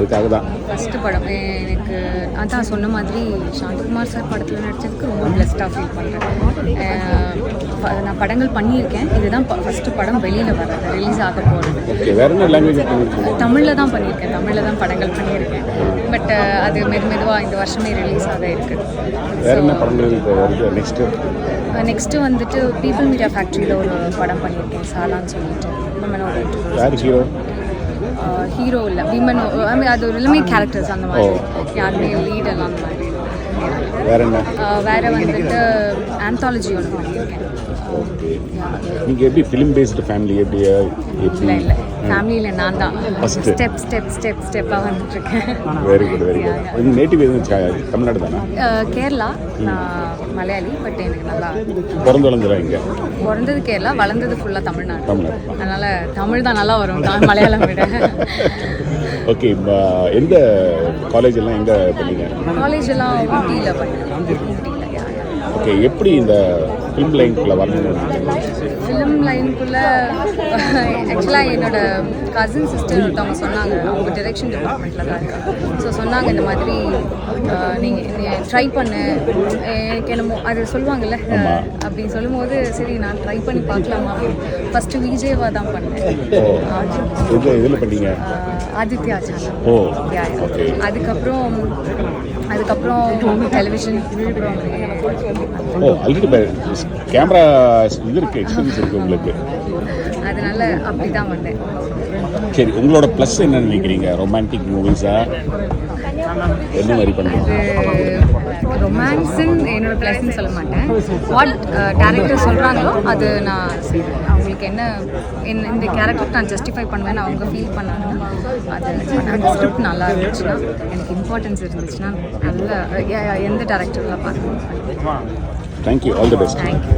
அதுக்காக தான். ஃபஸ்ட்டு படம் எனக்கு அதான் சொன்ன மாதிரி சாந்தகுமார் சார் படத்தில் நடித்ததுக்கு ரொம்ப பிளஸ்டாக ஃபீல் பண்ணுறேன் நான் படங்கள் பண்ணியிருக்கேன். இதுதான் ஃபஸ்ட்டு படம் வெளியில் வர்றது ரிலீஸ் ஆக போகிறது தமிழில் தான் பண்ணியிருக்கேன். தமிழில் தான் படங்கள் பண்ணியிருக்கேன். பட் அது மெது மெதுவாக இந்த வருஷமே ரிலீஸ் ஆக இருக்குது வேற என்ன படங்கள் இப்போ வருது? நெக்ஸ்ட்டு நெக்ஸ்ட்டு வந்துட்டு பீப்புள் மீடியா ஃபேக்ட்ரியில் ஒரு படம் பண்ணியிருக்கேன் சாலான்னு சொல்லிட்டு. யார் ஹீரோ இல்லை விமன் ஐ மீன் அது ஒரு எல்லாமே கேரக்டர்ஸ் அந்த மாதிரி. யாருமே லீட் எல்லாம் அந்த மாதிரி. வேற வந்துட்டு ஆந்தாலஜி ஒன்று பண்ணியிருக்கேன் ஓகே நீங்கள் எப்படி ஃபிலிம் பேஸ்டு ஃபேமிலி எப்படி? இல்லை இல்லை. ஃபேமிலியில் நான் தான். ஸ்டெப் ஸ்டெப் ஸ்டெப் ஸ்டெப்பாக வந்துட்டுருக்கேன். வெரி குட் வெரி குட் உங்கள் நேட்டிவ் எதுவும் தமிழ்நாடு தானே? கேரளா. நான் மலையாளி பட் எனக்கு நல்லா பிறந்து வளர்ந்துடும் இங்கே? பிறந்தது கேரளா வளர்ந்தது ஃபுல்லாக தமிழ்நாடு. தமிழ்நாடு. அதனால் தமிழ் தான் நல்லா வரும் மலையாளம் விட. ஓகே எந்த காலேஜ் எல்லாம் எங்கே பண்ணீங்க காலேஜ் எல்லாம் ஊட்டியில் பண்ணேன் ஓகே எப்படி இந்த ஃபிலிம் லைனுக்குள்ளே வரணும்னு ஃபிலிம் லைனுக்குள்ளே ஆக்சுவலாக என்னோட கசின் சிஸ்டர் ஒருத்தவங்க சொன்னாங்க. அவங்க டிரெக்ஷன் டிபார்ட்மெண்ட்டில் தான் ஸோ சொன்னாங்க இந்த மாதிரி நீங்கள் ட்ரை பண்ணு. எனக்கு என்னமோ அது சொல்லுவாங்கல்ல அப்படின்னு சொல்லும்போது சரி நான் ட்ரை பண்ணி பார்க்கலாமா ஃபஸ்ட்டு விஜயவா தான் பண்ணேன். இதில் பண்ணீங்க? ஆதித்யா சேனல் ஓ. அதுக்கப்புறம் அதுக்கப்புறம் டெலிவிஷன் ஓ ஆல்ரெடி கேமரா இது இருக்குது எக்ஸ்பீரியன்ஸ் உங்களுக்கு. அதனால அப்படி தான் வந்தேன். சரி உங்களோட ப்ளஸ் என்ன நினைக்கிறீங்க? ரொமான்டிக் மூவிஸா என்ன மாதிரி பண்ணுங்க ரொமான்ஸுன்னு என்னோட ப்ளஸ்ன்னு சொல்ல மாட்டேன். வாட் டேரக்டர் சொல்கிறாங்களோ அது நான் செய்வேன். அவங்களுக்கு என்ன என்ன இந்த கேரக்டர் நான் ஜஸ்டிஃபை பண்ணுவேன்னு அவங்க ஃபீல் பண்ணாங்கன்னா அது அந்த ஸ்கிரிப்ட் நல்லா இருந்துச்சுன்னா எனக்கு இம்பார்ட்டன்ஸ் இருந்துச்சுன்னா நல்ல எந்த டேரக்டரில் பார்க்கணும். Thank you all the best thank you